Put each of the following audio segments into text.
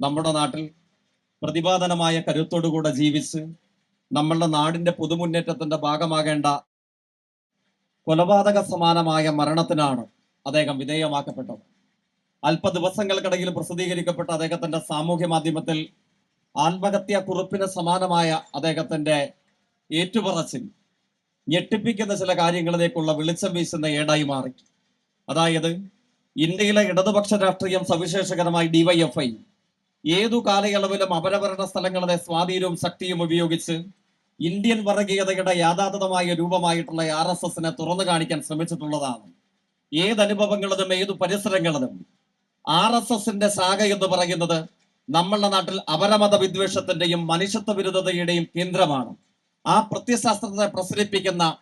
നമ്മുടെ നാട്ടിൽ പ്രതിപാദനമായ കരുത്തോടുകൂടെ ജീവിച്ച് നമ്മളുടെ നാടിന്റെ പൊതുമുന്നേറ്റത്തിന്റെ ഭാഗമാകേണ്ട കൊലപാതക സമാനമായ മരണത്തിനാണ് അദ്ദേഹം വിധേയമാക്കപ്പെട്ടത്. അല്പ ദിവസങ്ങൾക്കിടയിൽ പ്രസിദ്ധീകരിക്കപ്പെട്ട അദ്ദേഹത്തിന്റെ സാമൂഹ്യ മാധ്യമത്തിൽ ആത്മഹത്യാ കുറിപ്പിന് സമാനമായ അദ്ദേഹത്തിന്റെ ഏറ്റുപറച്ചിൽ ഞെട്ടിപ്പിക്കുന്ന ചില കാര്യങ്ങളിലേക്കുള്ള വെളിച്ചം വീശുന്ന ഏടായി മാറി. അതായത് ഇന്ത്യയിലെ ഇടതുപക്ഷ രാഷ്ട്രീയം സവിശേഷകരമായി ഡിവൈഎഫ്ഐ ഏതു കാലയളവിലും അപരഭരണ സ്ഥലങ്ങളുടെ സ്വാധീനവും ശക്തിയും ഉപയോഗിച്ച് ഇന്ത്യൻ വർഗീയതയുടെ യാഥാർത്ഥമായ രൂപമായിട്ടുള്ള ആർ എസ് എസിനെ തുറന്നു കാണിക്കാൻ ശ്രമിച്ചിട്ടുള്ളതാണ്. ഏത് അനുഭവങ്ങളിലും ഏതു പരിസരങ്ങളിലും ആർ എസ് എസിന്റെ ശാഖ എന്ന് പറയുന്നത് നമ്മളുടെ നാട്ടിൽ അപരമത വിദ്വേഷത്തിന്റെയും മനുഷ്യത്വ വിരുദ്ധതയുടെയും കേന്ദ്രമാണ്. ആ പ്രത്യശാസ്ത്രത്തെ പ്രസരിപ്പിക്കുന്ന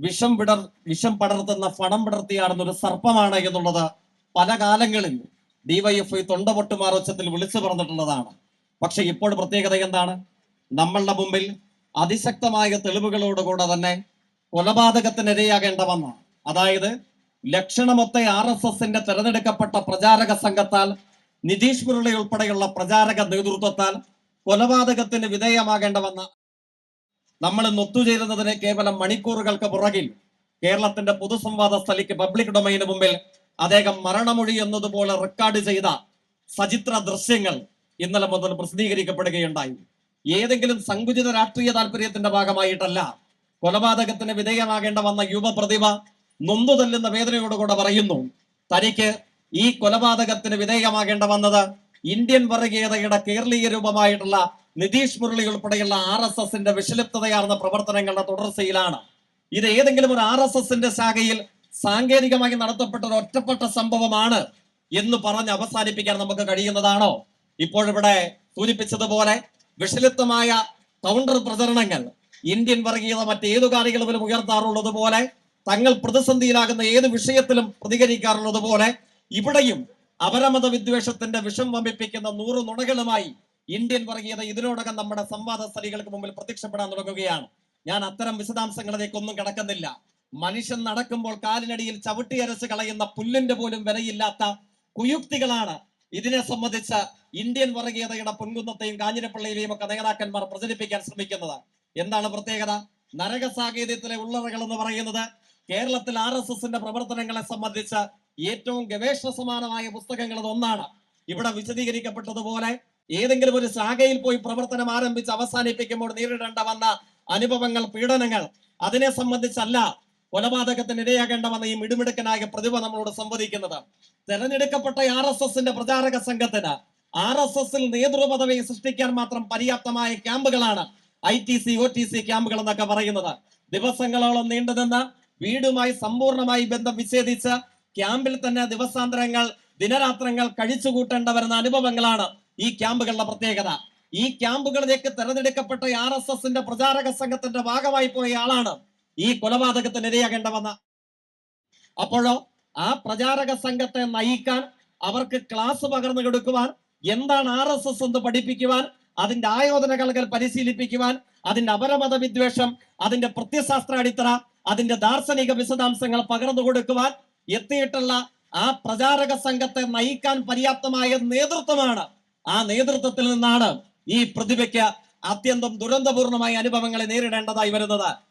വിഷം വിടർ വിഷം പടർത്തുന്ന ഫണം പടർത്തിയാണെന്നൊരു സർപ്പമാണ് എന്നുള്ളത് പല കാലങ്ങളിൽ ഡിവൈഎഫ്ഐ തൊണ്ടപൊട്ടുമാറോച്ചത്തിൽ വിളിച്ചു പറഞ്ഞിട്ടുള്ളതാണ്. പക്ഷെ ഇപ്പോൾ പ്രത്യേകത എന്താണ്? നമ്മളുടെ മുമ്പിൽ അതിശക്തമായ തെളിവുകളോടുകൂടെ തന്നെ കൊലപാതകത്തിനിരയാകേണ്ടവന്ന അതായത് ലക്ഷണമൊത്ത ആർ എസ് എസിന്റെ തെരഞ്ഞെടുക്കപ്പെട്ട പ്രചാരക സംഘത്താൽ നിതീഷ് മുരളി ഉൾപ്പെടെയുള്ള പ്രചാരക നേതൃത്വത്താൽ കൊലപാതകത്തിന് വിധേയമാകേണ്ടവന്ന നമ്മൾ ഇന്ന് ഒത്തുചേരുന്നതിന് കേവലം മണിക്കൂറുകൾക്ക് പുറകിൽ കേരളത്തിന്റെ പൊതുസംവാദ സ്ഥലിക്ക് പബ്ലിക് ഡൊമൈന് മുമ്പിൽ അദ്ദേഹം മരണമൊഴി എന്നതുപോലെ റെക്കോർഡ് ചെയ്ത സചിത്ര ദൃശ്യങ്ങൾ ഇന്നലെ മുതൽ പ്രസിദ്ധീകരിക്കപ്പെടുകയുണ്ടായി. ഏതെങ്കിലും സങ്കുചിത രാഷ്ട്രീയ താല്പര്യത്തിന്റെ ഭാഗമായിട്ടല്ല കൊലപാതകത്തിന് വിധേയമാകേണ്ട വന്ന യുവപ്രതിഭ നൊന്തു തല്ലുന്ന വേദനയോടുകൂടെ പറയുന്നു തനിക്ക് ഈ കൊലപാതകത്തിന് വിധേയമാകേണ്ട വന്നത് ഇന്ത്യൻ വർഗീയതയുടെ കേരളീയ രൂപമായിട്ടുള്ള നിതീഷ് മുരളി ഉൾപ്പെടെയുള്ള ആർ എസ് എസിന്റെ വിഷലിപ്തതയാർന്ന പ്രവർത്തനങ്ങളുടെ തുടർച്ചയിലാണ്. ഇത് ഏതെങ്കിലും ഒരു ആർ എസ് എസിന്റെ ശാഖയിൽ സാങ്കേതികമായി നടത്തപ്പെട്ട ഒരു ഒറ്റപ്പെട്ട സംഭവമാണ് എന്ന് പറഞ്ഞ് അവസാനിപ്പിക്കാൻ നമുക്ക് കഴിയുന്നതാണോ? ഇപ്പോഴിവിടെ സൂചിപ്പിച്ചതുപോലെ വിഷലിപ്തമായ കൗണ്ടർ പ്രചരണങ്ങൾ ഇന്ത്യൻ വർഗീയത മറ്റേതു കാര്യങ്ങളിലും ഉയർത്താറുള്ളത് പോലെ തങ്ങൾ പ്രതിസന്ധിയിലാകുന്ന ഏത് വിഷയത്തിലും പ്രതികരിക്കാറുള്ളത് പോലെ ഇവിടെയും അപരമത വിദ്വേഷത്തിന്റെ വിഷം വമ്പിപ്പിക്കുന്ന നൂറ് നുണകളുമായി ഇന്ത്യൻ വർഗീയത ഇതിനോടകം നമ്മുടെ സംവാദ സ്ഥലികൾക്ക് മുമ്പിൽ പ്രത്യക്ഷപ്പെടാൻ തുടങ്ങുകയാണ്. ഞാൻ അത്തരം വിശദാംശങ്ങളിലേക്കൊന്നും കിടക്കുന്നില്ല. മനുഷ്യൻ നടക്കുമ്പോൾ കാലിനടിയിൽ ചവിട്ടി അരച്ച് കളയുന്ന പുല്ലിന്റെ പോലും വിലയില്ലാത്ത കുയുക്തികളാണ് ഇതിനെ സംബന്ധിച്ച് ഇന്ത്യൻ വർഗീയതയുടെ പൊൻകുന്നത്തെയും കാഞ്ഞിരപ്പള്ളിയിലെയും ഒക്കെ നേതാക്കന്മാർ പ്രചരിപ്പിക്കാൻ ശ്രമിക്കുന്നത്. എന്താണ് പ്രത്യേകത? നരക സാഹേര്യത്തിലെ ഉള്ളറകൾ എന്ന് പറയുന്നത് കേരളത്തിൽ ആർ എസ് എസിന്റെ പ്രവർത്തനങ്ങളെ സംബന്ധിച്ച് ഏറ്റവും ഗവേഷണ സമാനമായ പുസ്തകങ്ങൾ ഒന്നാണ്. ഇവിടെ വിശദീകരിക്കപ്പെട്ടതുപോലെ ഏതെങ്കിലും ഒരു ശാഖയിൽ പോയി പ്രവർത്തനം ആരംഭിച്ച് അവസാനിപ്പിക്കുമ്പോൾ നേരിടേണ്ട വന്ന അനുഭവങ്ങൾ പീഡനങ്ങൾ അതിനെ സംബന്ധിച്ചല്ല. കൊലപാതകത്തിന് ഇരയാകേണ്ട വന്ന ഈ മിടുമിടുക്കനായ പ്രതിഭ നമ്മളോട് സംവദിക്കുന്നത്. തെരഞ്ഞെടുക്കപ്പെട്ട ആർ എസ് എസിന്റെ പ്രചാരക സംഘത്തിന് ആർ എസ് എസിൽ നേതൃപദവി സൃഷ്ടിക്കാൻ മാത്രം പര്യാപ്തമായ ക്യാമ്പുകളാണ് I T C O T C ക്യാമ്പുകൾ എന്നൊക്കെ പറയുന്നത്. ദിവസങ്ങളോളം നീണ്ടുനിന്ന് വീടുമായി സമ്പൂർണമായി ബന്ധം വിച്ഛേദിച്ച് ക്യാമ്പിൽ തന്നെ ദിവസാന്തരങ്ങൾ ദിനരാത്രങ്ങൾ കഴിച്ചുകൂട്ടേണ്ട വരുന്ന അനുഭവങ്ങളാണ് ഈ ക്യാമ്പുകളുടെ പ്രത്യേകത. ഈ ക്യാമ്പുകളിലേക്ക് തെരഞ്ഞെടുക്കപ്പെട്ട ആർ എസ് എസിന്റെ പ്രചാരക സംഘത്തിന്റെ ഭാഗമായി പോയ ആളാണ് ഈ കൊലപാതകത്തിന് ഇരയാകേണ്ട വന്ന. അപ്പോഴോ ആ പ്രചാരക സംഘത്തെ നയിക്കാൻ അവർക്ക് ക്ലാസ് പകർന്നു കൊടുക്കുവാൻ എന്താണ് ആർ എസ് എസ് എന്ന് പഠിപ്പിക്കുവാൻ അതിന്റെ ആയോധന കളകൾ പരിശീലിപ്പിക്കുവാൻ അതിന്റെ അപരമത വിദ്വേഷം അതിന്റെ പ്രത്യശാസ്ത്ര അടിത്തറ അതിന്റെ ദാർശനിക വിശദാംശങ്ങൾ പകർന്നു കൊടുക്കുവാൻ എത്തിയിട്ടുള്ള ആ പ്രചാരക സംഘത്തെ നയിക്കാൻ പര്യാപ്തമായ നേതൃത്വമാണ്. ആ നേതൃത്വത്തിൽ നിന്നാണ് ഈ പ്രതിഭയ്ക്ക് അത്യന്തം ദുരന്തപൂർണമായ അനുഭവങ്ങളെ നേരിടേണ്ടതായി വരുന്നത്.